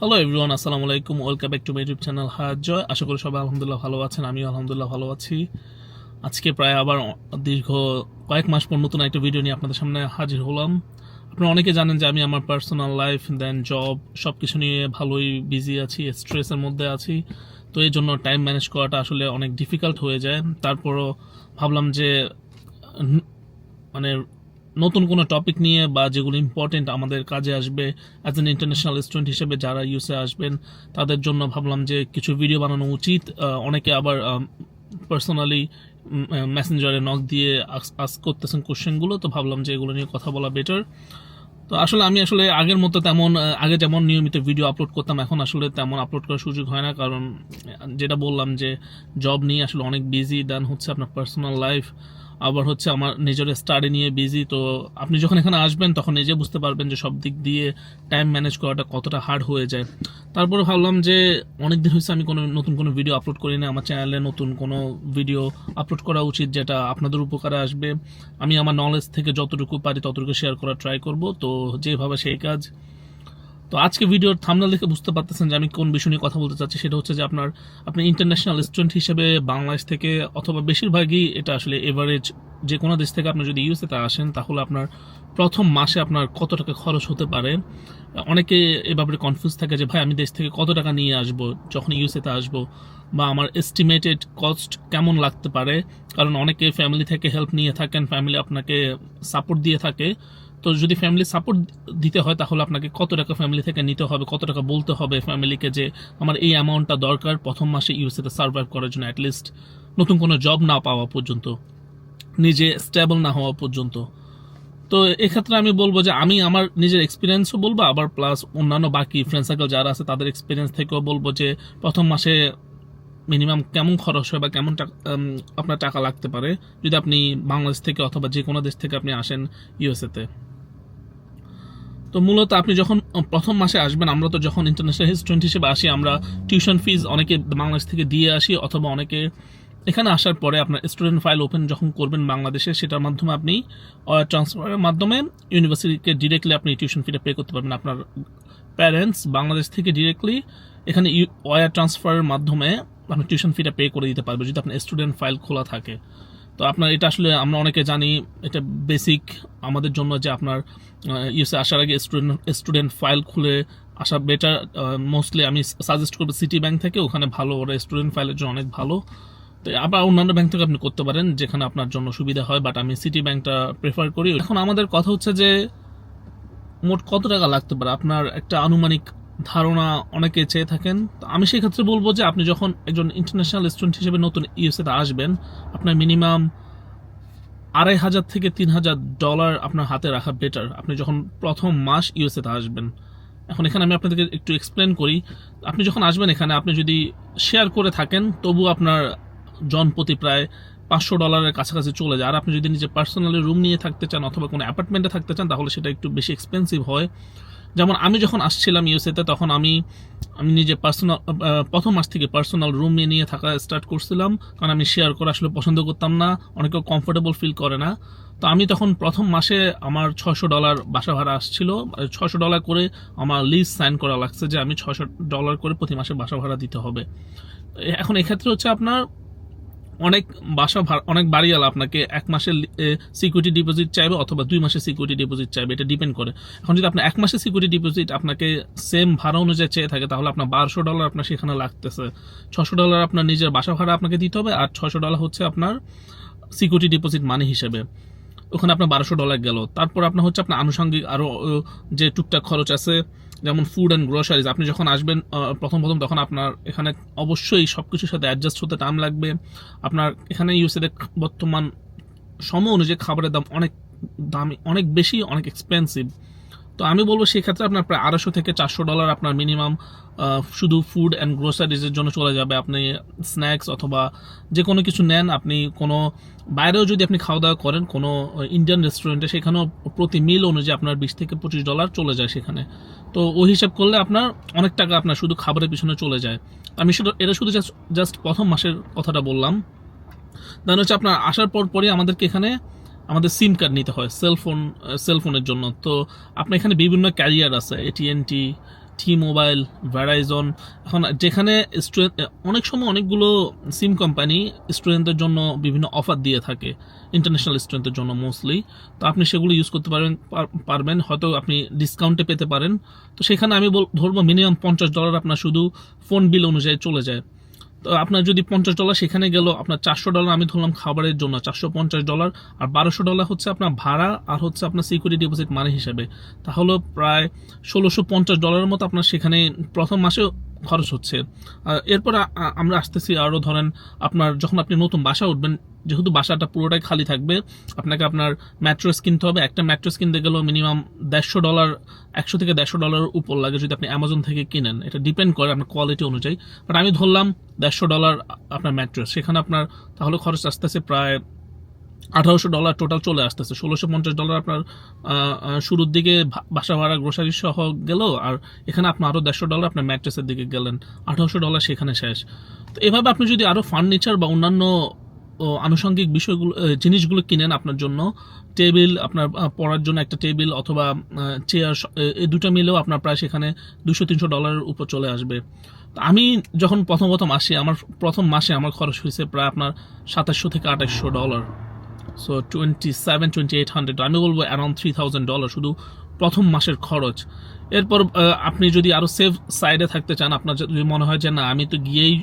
Hello everyone আসসালামু আলাইকুম welcome back to my YouTube channel জয় আশা করি সবাই আলহামদুলিল্লাহ ভালো আছেন, আমিও আলহামদুলিল্লাহ ভালো আছি। আজকে প্রায় আবার দীর্ঘ কয়েক মাস পর নতুন একটা ভিডিও নিয়ে আপনাদের সামনে হাজির হলাম। আপনারা অনেকে জানেন যে আমি আমার পার্সোনাল লাইফ দেন জব সব কিছু নিয়ে ভালোই বিজি আছি স্ট্রেসের মধ্যে আছি। তো এই জন্য টাইম ম্যানেজ করাটা আসলে অনেক ডিফিকাল্ট হয়ে যায়। তারপরও ভাবলাম যে মানে নতুন কোনো টপিক নিয়ে বা যেগুলো ইম্পর্টেন্ট আমাদের কাজে আসবে অ্যাজ এন ইন্টারন্যাশনাল স্টুডেন্ট হিসেবে যারা ইউসে আসবেন, তাদের জন্য ভাবলাম যে কিছু ভিডিও বানানো উচিত। অনেকে আবার পার্সোনালি মেসেঞ্জারে নক দিয়ে আস করতেছেন কোশ্চেনগুলো তো ভাবলাম যে এগুলো নিয়ে কথা বলা বেটার তো আসলে আমি আসলে আগের মতো তেমন আগে যেমন নিয়মিত ভিডিও আপলোড করতাম, এখন আসলে তেমন আপলোড করার সুযোগ হয় না। কারণ যেটা বললাম যে জব নিয়ে আসলে অনেক বিজি দেন হচ্ছে আপনার পার্সোনাল লাইফ আবার হচ্ছে আমার নিজের স্টাডি নিয়ে বিজি তো আপনি যখন এখানে আসবেন, তখন নিজে বুঝতে পারবেন যে সব দিক দিয়ে টাইম ম্যানেজ করাটা কতটা হার্ড হয়ে যায়। তারপরে ভাবলাম যে অনেক দিন হয়েছে আমি কোনো নতুন কোনো ভিডিও আপলোড করি না আমার চ্যানেলে নতুন কোনো ভিডিও আপলোড করা উচিত যেটা আপনাদের উপকারে আসবে। আমি আমার নলেজ থেকে যতটুকু পারি ততটুকু শেয়ার করার ট্রাই করব। তো যেভাবে সেই কাজ তো আজকে ভিডিওর থামনাল দেখে বুঝতে পারতেছেন যে আমি কোন বিষয় নিয়ে কথা বলতে চাচ্ছি। সেটা হচ্ছে যে আপনার, আপনি ইন্টারন্যাশনাল স্টুডেন্ট হিসেবে বাংলাদেশ থেকে অথবা বেশিরভাগই এটা আসলে এভারেজ যে কোনো দেশ থেকে আপনি যদি ইউএসএতে আসেন, তাহলে আপনার প্রথম মাসে আপনার কত টাকা খরচ হতে পারে? অনেকে এ ব্যাপারে কনফিউজ থাকে যে, ভাই, আমি দেশ থেকে কত টাকা নিয়ে আসব যখন ইউএসএতে আসব? বা আমার এস্টিমেটেড কস্ট কেমন লাগতে পারে? কারণ অনেকে ফ্যামিলি থেকে হেল্প নিয়ে থাকেন ফ্যামিলি আপনাকে সাপোর্ট দিয়ে থাকে। তো যদি ফ্যামিলি সাপোর্ট দিতে হয়, তাহলে আপনাকে কত টাকা ফ্যামিলি থেকে নিতে হবে, কত টাকা বলতে হবে ফ্যামিলিকে যে আমার এই অ্যামাউন্টটা দরকার, প্রথম মাসে ইউএসএতে সার্ভাইভ করার জন্য অ্যাটলিস্ট নতুন কোনো জব না পাওয়া পর্যন্ত, নিজে স্টেবল না হওয়া পর্যন্ত। তো এক্ষেত্রে আমি বলব যে আমি আমার নিজের এক্সপিরিয়েন্সও বলব, আবার প্লাস অন্যান্য বাকি ফ্রেন্ড সার্কেল যারা আছে, তাদের এক্সপিরিয়েন্স থেকেও বলব যে প্রথম মাসে মিনিমাম কেমন খরচ হয় বা কেমন টাকা আপনার টাকা লাগতে পারে, যদি আপনি বাংলাদেশ থেকে অথবা যে কোনো দেশ থেকে আপনি আসেন ইউএসএতে তো। মূলত আপনি যখন প্রথম মাসে আসবেন, আমরা তো যখন ইন্টারন্যাশনাল স্টুডেন্ট হিসেবে আসি, আমরা টিউশন ফিজ অনেকে বাংলাদেশ থেকে দিয়ে আসি, অথবা অনেকে এখানে আসার পরে আপনার স্টুডেন্ট ফাইল ওপেন যখন করবেন বাংলাদেশে, সেটার মাধ্যমে আপনি ট্রান্সফারের মাধ্যমে ইউনিভার্সিটিকে ডিরেক্টলি আপনি টিউশন ফিটা পে করতে পারবেন। আপনার প্যারেন্টস বাংলাদেশ থেকে ডিরেক্টলি এখানে ওয়ার ট্রান্সফারের মাধ্যমে আপনি টিউশন ফিটা পে করে দিতে পারবে যদি আপনার স্টুডেন্ট ফাইল খোলা থাকে। তো আপনার এটা আসলে আমরা অনেকে জানি, এটা বেসিক আমাদের জন্য যে আপনার ইউসে আসার আগে স্টুডেন্ট স্টুডেন্ট ফাইল খুলে আসা বেটার মোস্টলি আমি সাজেস্ট করব সিটি ব্যাংক থেকে, ওখানে ভালো, ওরা স্টুডেন্ট ফাইলের জন্য অনেক ভালো। তো আবার অন্যান্য ব্যাংক থেকে আপনি করতে পারেন, যেখানে আপনার জন্য সুবিধা হয় বাট আমি সিটি ব্যাংকটা প্রেফার করি। এখন আমাদের কথা হচ্ছে যে, মোট কত টাকা লাগতে পারে? আপনার একটা আনুমানিক ধারণা অনেকে চেয়ে থাকেন। তো আমি সেই ক্ষেত্রে বলব যে আপনি যখন একজন ইন্টারন্যাশনাল স্টুডেন্ট হিসেবে নতুন ইউএসএতে আসবেন, আপনার মিনিমাম আড়াই হাজার থেকে তিন হাজার ডলার আপনার হাতে রাখা বেটার আপনি যখন প্রথম মাস ইউএসএতে আসবেন। এখন এখানে আমি আপনাদেরকে একটু এক্সপ্লেন করি। আপনি যখন আসবেন এখানে, আপনি যদি শেয়ার করে থাকেন তবু আপনার জনপ্রতি প্রায় পাঁচশো ডলারের কাছাকাছি চলে যায়। আর আপনি যদি নিজে পার্সোনালি রুম নিয়ে থাকতে চান অথবা কোনো অ্যাপার্টমেন্টে থাকতে চান, তাহলে সেটা একটু বেশি এক্সপেন্সিভ হয়। যেমন আমি যখন আসছিলাম ইউএসএতে তখন আমি আমি নিজে পার্সোনাল প্রথম মাস থেকে পার্সোনাল রুম নিয়ে থাকা স্টার্ট করছিলাম। কারণ আমি শেয়ার করা আসলে পছন্দ করতাম না, অনেকেও কমফোর্টেবল ফিল করে না। তো আমি তখন প্রথম মাসে আমার ছশো ডলার বাসা ভাড়া আসছিল। ছশো ডলার করে আমার লিজ সাইন করা লাগছে যে আমি ছশো ডলার করে প্রতি মাসে বাসা ভাড়া দিতে হবে। এখন এক্ষেত্রে হচ্ছে আপনার অনেক বাসা অনেক বাড়িওয়ালা আপনাকে এক মাসের সিকিউরিটি ডিপোজিট চাইবে অথবা দুই মাসের সিকিউরিটি ডিপোজিট চাইবে, এটা ডিপেন্ড করে। এখন যদি আপনার এক মাসের সিকিউরিটি ডিপোজিট আপনাকে সেম ভাড়া অনুযায়ী চেয়ে থাকে, তাহলে আপনার বারোশো ডলার আপনার সেখানে লাগতেছে। ছশো ডলার আপনার নিজের বাসা ভাড়া আপনাকে দিতে হবে, আর ছশো ডলার হচ্ছে আপনার সিকিউরিটি ডিপোজিট মানি হিসেবে। ওখানে আপনার বারোশো ডলার গেল। তারপর আপনার হচ্ছে আপনার আনুষঙ্গিক আরও যে টুকটাক খরচ আছে যেমন ফুড অ্যান্ড গ্রোসারিজ আপনি যখন আসবেন প্রথম প্রথম তখন আপনার এখানে অবশ্যই সব কিছুর সাথে অ্যাডজাস্ট হতে টাইম লাগবে। আপনার এখানে ইউএসএতে বর্তমান সময় অনুযায়ী খাবারের দাম অনেক দামি, অনেক বেশি, অনেক এক্সপেন্সিভ তো আমি বলব সেক্ষেত্রে আপনার প্রায় আড়াইশো থেকে চারশো ডলার আপনার মিনিমাম শুধু ফুড অ্যান্ড গ্রোসারিজের জন্য চলে যাবে। আপনি স্ন্যাক্স অথবা যে কোনো কিছু নেন, আপনি কোনো বাইরেও যদি আপনি খাওয়া দাওয়া করেন, কোনো ইন্ডিয়ান রেস্টুরেন্টে সেখানেও প্রতি মিল অনুযায়ী আপনার বিশ থেকে পঁচিশ ডলার চলে যায় সেখানে। তো ওই হিসাব করলে আপনার অনেক টাকা আপনার শুধু খাবারের পিছনে চলে যায়। আমি শুধু, এটা শুধু জাস্ট জাস্ট প্রথম মাসের কথাটা বললাম। দেন হচ্ছে আপনার আসার পর পরই আমাদেরকে এখানে আমাদের সিম কার্ড নিতে হয় সেলফোন সেলফোনের জন্য। তো আপনার এখানে বিভিন্ন ক্যারিয়ার আছে এটিএনটি টি মোবাইল ভ্যারাইজন এখন যেখানে স্টুডেন্ট, অনেক সময় অনেকগুলো সিম কোম্পানি স্টুডেন্টদের জন্য বিভিন্ন অফার দিয়ে থাকে ইন্টারন্যাশনাল স্টুডেন্টদের জন্য মোস্টলি তো আপনি সেগুলো ইউজ করতে পারবেন পারবেন, হয়তো আপনি ডিসকাউন্টে পেতে পারেন। তো সেখানে আমি বল- ধরবো মিনিমাম পঞ্চাশ ডলার আপনার শুধু ফোন বিল অনুযায়ী চলে যায়। তো আপনার যদি পঞ্চাশ ডলার সেখানে গেল, আপনার চারশো ডলার আমি ধরলাম খাবারের জন্য, চারশো পঞ্চাশ ডলার আর বারোশো ডলার হচ্ছে আপনার ভাড়া আর হচ্ছে আপনার সিকিউরিটি ডিপোজিট মানি হিসাবে। তাহলে প্রায় ষোলোশো পঞ্চাশ ডলারের মতো আপনার সেখানে প্রথম মাসে খরচ হচ্ছে। এরপর আমরা আসতেছি আরও ধরেন আপনার যখন আপনি নতুন বাসা উঠবেন, যেহেতু বাসাটা পুরোটাই খালি থাকবে, আপনাকে আপনার ম্যাট্রেস কিনতে হবে। একটা ম্যাট্রেস কিনতে গেলেও মিনিমাম দেড়শো ডলার একশো থেকে দেড়শো ডলার উপর লাগে যদি আপনি অ্যামাজন থেকে কিনেন। এটা ডিপেন্ড করে আপনার কোয়ালিটি অনুযায়ী। বাট আমি ধরলাম দেড়শো ডলার আপনার ম্যাট্রেস সেখানে আপনার তাহলে খরচ আসতেছে প্রায় আঠারোশো ডলার টোটাল চলে আসতেছে। ষোলোশো পঞ্চাশ ডলার আপনার শুরুর দিকে বাসা ভাড়া গ্রোসারি সহ গেল, আর এখানে আপনার আরও দেড়শো ডলার আপনার ম্যাট্রেসের দিকে গেলেন। আঠারোশো ডলার সেখানে শেষ। তো এভাবে আপনি যদি আরও ফার্নিচার বা অন্যান্য আনুষঙ্গিক বিষয়গুলো জিনিসগুলো কিনেন আপনার জন্য টেবিল আপনার পড়ার জন্য একটা টেবিল অথবা চেয়ার এই দুটো মিলেও আপনার প্রায় সেখানে দুশো, তিনশো ডলারের উপর চলে আসবে। তো আমি যখন প্রথম প্রথম আসি, আমার প্রথম মাসে আমার খরচ হয়েছে প্রায় আপনার সাতাশশো থেকে আঠাশশো dollar. So twenty seven twenty eight hundred আমি বলব অ্যারাউন্ড থ্রি থাউজেন্ড ডলার শুধু প্রথম মাসের খরচ। এরপর আপনি যদি আরও সেফ সাইডে থাকতে চান, আপনার যদি মনে হয় যে, না, আমি তো গিয়েই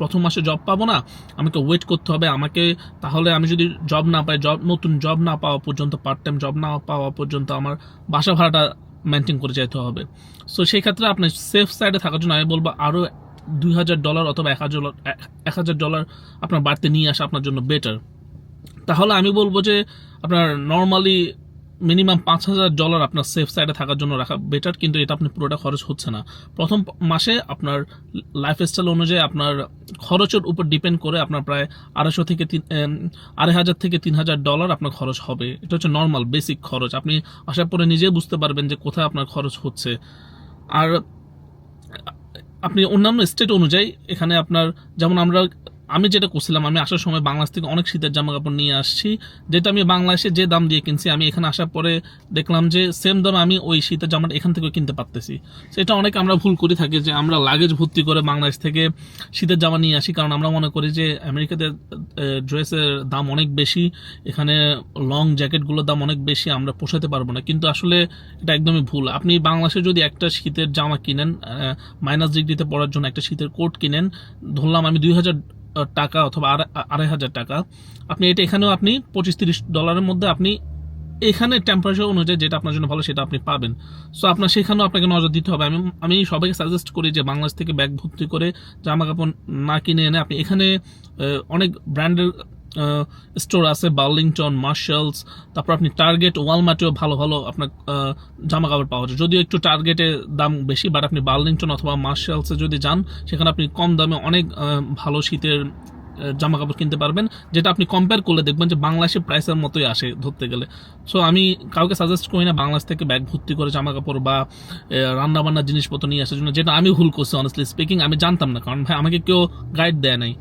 প্রথম মাসে জব পাবো না, আমাকে ওয়েট করতে হবে, আমাকে তাহলে আমি যদি জব না পাই জব নতুন জব না পাওয়া পর্যন্ত পার্ট টাইম জব না পাওয়া পর্যন্ত আমার বাসা ভাড়াটা মেনটেন করে যেতে হবে। সো সেই ক্ষেত্রে আপনার সেফ সাইডে থাকার জন্য আমি বলব আরও দুই হাজার ডলার অথবা এক হাজার এক হাজার ডলার আপনার বাড়তে নিয়ে আসা আপনার জন্য বেটার তাহলে আমি বলব যে আপনার নর্মালি মিনিমাম পাঁচ হাজার ডলার আপনার সেফ সাইডে থাকার জন্য রাখা বেটার কিন্তু এটা আপনি পুরোটা খরচ হচ্ছে না। প্রথম মাসে আপনার লাইফ স্টাইল অনুযায়ী আপনার খরচের উপর ডিপেন্ড করে আপনার প্রায় আড়াইশো থেকে তিন আড়াই হাজার থেকে তিন হাজার ডলার আপনার খরচ হবে। এটা হচ্ছে নর্মাল বেসিক খরচ। আপনি আসার পরে নিজে বুঝতে পারবেন যে কোথায় আপনার খরচ হচ্ছে। আর আপনি অন্যান্য স্টেট অনুযায়ী এখানে আপনার, যেমন আমরা আমি যেটা করছিলাম, আমি আসার সময় বাংলাদেশ থেকে অনেক শীতের জামা কাপড় নিয়ে আসছি। যেটা আমি বাংলাদেশে যে দাম দিয়ে কিনছি, আমি এখানে আসার পরে দেখলাম যে সেম দামে আমি ওই শীতের জামাটা এখান থেকে কিনতে পারতেছি। সেটা অনেক আমরা ভুল করে থাকি যে আমরা লাগেজ ভর্তি করে বাংলাদেশ থেকে শীতের জামা নিয়ে আসি, কারণ আমরা মনে করি যে আমেরিকাতে ড্রেসের দাম অনেক বেশি, এখানে লং জ্যাকেটগুলোর দাম অনেক বেশি, আমরা পোষাতে পারব না। কিন্তু আসলে এটা একদমই ভুল। আপনি বাংলাদেশে যদি একটা শীতের জামা কিনেন মাইনাস ডিগ্রিতে পড়ার জন্য একটা শীতের কোট কিনেন, ধরলাম আমি দুই হাজার টাকা অথবা আড়াই- হাজার টাকা। আপনি এটা এখানেও আপনি পঁচিশ তিরিশ ডলারের মধ্যে আপনি এখানে টেম্পারেচার অনুযায়ী যেটা আপনার জন্য ভালো সেটা আপনি পাবেন। সো আপনার সেখানেও আপনাকে নজর দিতে হবে। আমি আমি সবাইকে সাজেস্ট করি যে বাংলাদেশ থেকে ব্যাগ ভর্তি করে জামা কাপড় না কিনে এনে আপনি এখানে অনেক ব্র্যান্ডের স্টোর আছে বার্লিংটন মার্শালস তারপর আপনি টার্গেট ওয়ালমার্টেও ভালো ভালো আপনার জামা কাপড় পাওয়া যায়। যদিও একটু টার্গেটে দাম বেশি বাট আপনি বার্লিংটন অথবা মার্শালসে যদি যান, সেখানে আপনি কম দামে অনেক ভালো শীতের জামা কাপড় কিনতে পারবেন, যেটা আপনি কম্পেয়ার করলে দেখবেন যে বাংলাদেশে প্রাইসের মতোই আসে ধরতে গেলে। সো আমি কাউকে সাজেস্ট করি না বাংলাদেশ থেকে ব্যাগ ভর্তি করে জামা কাপড় বা রান্না বান্নার জিনিসপত্র নিয়ে আসার জন্য, যেটা আমি ভুল করছি অনেস্টলি স্পিকিং আমি জানতাম না, কারণ ভাই আমাকে কেউ গাইড দেয় নাই।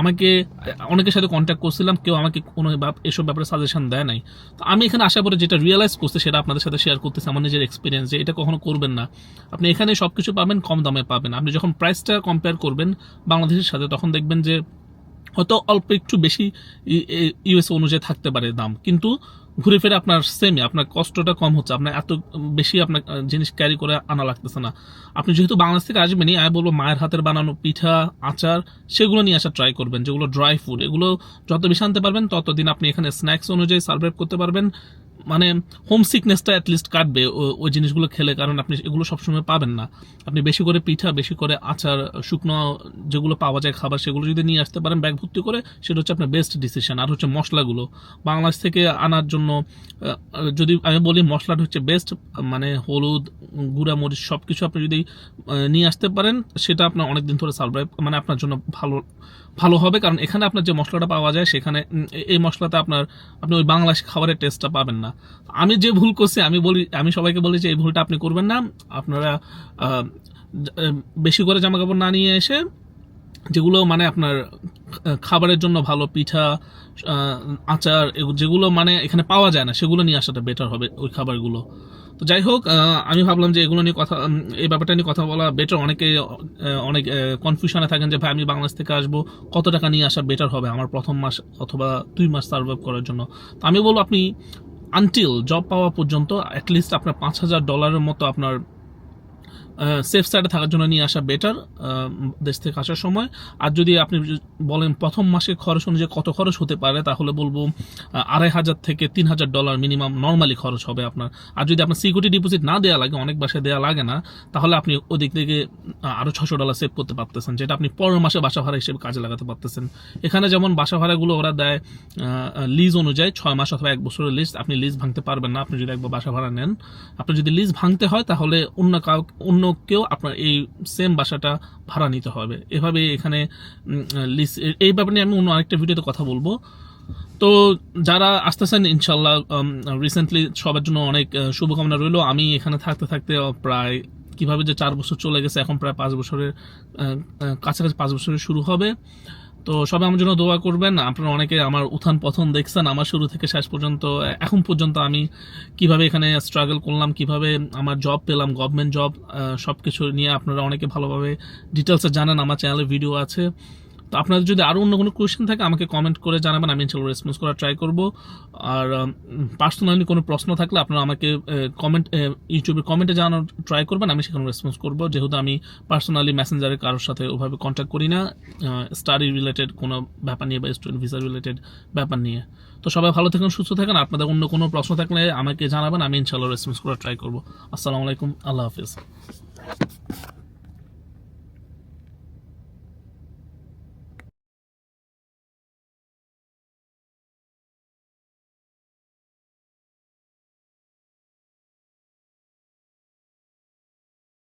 আমাকে, অনেকের সাথে কন্ট্যাক্ট করছিলাম, কেউ আমাকে কোনো এসব ব্যাপারে সাজেশন দেয় নাই। তো আমি এখানে আসার পরে যেটা রিয়েলাইজ করছি, সেটা আপনাদের সাথে শেয়ার করতেছি, আমার নিজের এক্সপিরিয়েন্স যে এটা কখনো করবেন না। আপনি এখানে সব কিছু পাবেন, কম দামে পাবেন। আপনি যখন প্রাইসটা কম্পেয়ার করবেন বাংলাদেশের সাথে, তখন দেখবেন যে হয়তো অল্প একটু বেশি ইউএস অনুযায়ী থাকতে পারে দাম। কিন্তু ঘুরে ফিরে আপনার সেমই আপনার কষ্টটা কম হচ্ছে, আপনার এত বেশি আপনার জিনিস ক্যারি করে আনা লাগতেছে না। আপনি যেহেতু বাংলাদেশ থেকে আসবেনই, আমি বলব মায়ের হাতের বানানো পিঠা, আচার, সেগুলো নিয়ে আসা ট্রাই করবেন, যেগুলো ড্রাই ফুড এগুলো যত বেশি আনতে পারবেন, ততদিন আপনি এখানে স্ন্যাক্স অনুযায়ী সার্ভাইভ করতে পারবেন। মানে হোম সিকনেসটা অ্যাটলিস্ট কাটবে ওই জিনিসগুলো খেলে, কারণ আপনি এগুলো সবসময় পাবেন না। আপনি বেশি করে পিঠা, বেশি করে আচার, শুকনো যেগুলো পাওয়া যায় খাবার, সেগুলো যদি নিয়ে আসতে পারেন ব্যাগ ভর্তি করে, সেটা হচ্ছে আপনার বেস্ট ডিসিশন আর হচ্ছে মশলাগুলো। বাংলাদেশ থেকে আনার জন্য যদি আমি বলি মশলাটা হচ্ছে বেস্ট মানে হলুদ গুঁড়া মরিচ সব কিছু আপনি যদি নিয়ে আসতে পারেন, সেটা আপনার অনেকদিন ধরে সার্ভাইভ মানে আপনার জন্য ভালো ভালো হবে, কারণ এখানে আপনার যে মশলাটা পাওয়া যায়, সেখানে এই মশলাতে আপনার, আপনি ওই বাংলাদেশ খাবারের টেস্টটা পাবেন না। আমি যে ভুল করছি, আমি বলি, আমি সবাইকে বলি যে এই ভুলটা আপনি করবেন না। আপনারা বেশি করে জামা কাপড় না নিয়ে এসে, যেগুলো মানে আপনার খাবারের জন্য ভালো, পিঠা আচার যেগুলো মানে এখানে পাওয়া যায় না, সেগুলো নিয়ে আসাটা বেটার হবে, ওই খাবারগুলো। তো যাই হোক আমি ভাবলাম যে এগুলো নিয়ে কথা এই ব্যাপারটা নিয়ে কথা বলা বেটার অনেকে অনেক কনফিউশনে থাকেন যে, ভাই, আমি বাংলাদেশ থেকে আসব, কত টাকা নিয়ে আসা বেটার হবে আমার প্রথম মাস অথবা দুই মাস সার্ভাইভ করার জন্য? তো আমি বলব, আপনি আনটিল জব পাওয়া পর্যন্ত অ্যাটলিস্ট আপনার পাঁচ হাজার ডলারের মতো আপনার সেফ সাইডে থাকার জন্য নিয়ে আসা বেটার দেশ থেকে আসার সময়। আর যদি আপনি বলেন প্রথম মাসে খরচ অনুযায়ী কত খরচ হতে পারে, তাহলে বলব আড়াই হাজার থেকে তিন হাজার ডলার মিনিমাম নর্মালি খরচ হবে আপনার। আর যদি আপনার সিকিউরিটি ডিপোজিট না দেওয়া লাগে, অনেক বাসায় দেওয়া লাগে না, তাহলে আপনি ওদিক থেকে আরও ছশো ডলার সেভ করতে পারতেছেন, যেটা আপনি পরের মাসে বাসা ভাড়া হিসেবে কাজে লাগাতে পারতেছেন। এখানে যেমন বাসা ভাড়াগুলো ওরা দেয় লিজ অনুযায়ী ছয় মাস অথবা এক বছরের লিজ আপনি লিজ ভাঙতে পারবেন না, আপনি যদি একবার বাসা ভাড়া নেন। আপনি যদি লিজ ভাঙতে হয়, তাহলে অন্য কাউ, অন্য কেউ আপনার এই সেম বাসাটা ভাড়া নিতে হবে। এভাবে এখানে লিস এই ব্যাপারে নিয়ে আমি অন্য আরেকটা ভিডিওতে কথা বলব। তো যারা আসতেছেন ইনশাল্লাহ রিসেন্টলি সবার জন্য অনেক শুভকামনা রইল। আমি এখানে থাকতে থাকতে প্রায় কীভাবে যে চার বছর চলে গেছে, এখন প্রায় পাঁচ বছরের কাছাকাছি পাঁচ বছরের শুরু হবে। তো সবাই আমার জন্য দোয়া করবেন। আপনারা অনেকে আমার উত্থান পথন দেখছেন, আমার শুরু থেকে শেষ পর্যন্ত, এখন পর্যন্ত আমি কীভাবে এখানে স্ট্রাগল করলাম, কীভাবে আমার জব পেলাম গভর্নমেন্ট জব সব কিছু নিয়ে আপনারা অনেকে ভালোভাবে ডিটেলসে জানেন, আমার চ্যানেলে ভিডিও আছে। তো আপনাদের যদি আরও অন্য কোনো কোয়েশ্চেন থাকে, আমাকে কমেন্ট করে জানাবেন, আমি ইনশাল্লাহ রেসপন্স করার ট্রাই করব। আর পার্সোনালি কোনো প্রশ্ন থাকলে আপনারা আমাকে কমেন্ট ইউটিউবে কমেন্টে জানানোর ট্রাই করবেন, আমি সেখানে রেসপন্স করব। যেহেতু আমি পার্সোনালি মেসেঞ্জারে কারোর সাথে ওভাবে কন্ট্যাক্ট করি না স্টাডি রিলেটেড কোনো ব্যাপার নিয়ে বা স্টুডেন্ট ভিসা রিলেটেড ব্যাপার নিয়ে। তো সবাই ভালো থাকেন, সুস্থ থাকেন, আপনাদের অন্য কোনো প্রশ্ন থাকলে আমাকে জানাবেন, আমি ইনশাল্লাহ রেসপন্স করার ট্রাই করব। আসসালামু আলাইকুম, আল্লাহ হাফিজ।